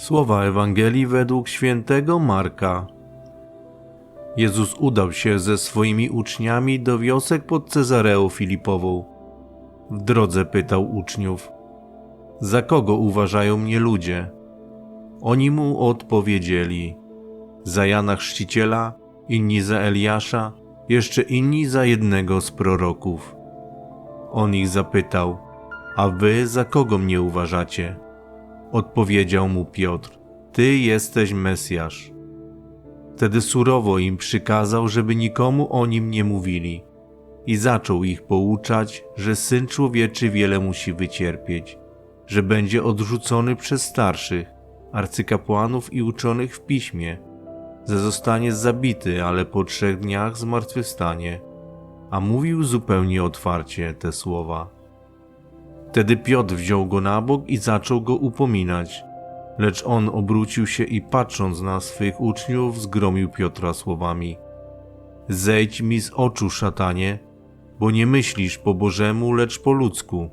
Słowa Ewangelii według świętego Marka. Jezus udał się ze swoimi uczniami do wiosek pod Cezareą Filipową. W drodze pytał uczniów: Za kogo uważają mnie ludzie? Oni mu odpowiedzieli: Za Jana Chrzciciela, inni za Eliasza, jeszcze inni za jednego z proroków. On ich zapytał: A wy za kogo mnie uważacie? Odpowiedział mu Piotr: Ty jesteś Mesjasz. Wtedy surowo im przykazał, żeby nikomu o nim nie mówili, i zaczął ich pouczać, że syn człowieczy wiele musi wycierpieć, że będzie odrzucony przez starszych, arcykapłanów i uczonych w piśmie, że zostanie zabity, ale po trzech dniach zmartwychwstanie. A mówił zupełnie otwarcie te słowa. Wtedy Piotr wziął go na bok i zaczął go upominać. Lecz on obrócił się i patrząc na swych uczniów, zgromił Piotra słowami: Zejdź mi z oczu, szatanie, bo nie myślisz po Bożemu, lecz po ludzku.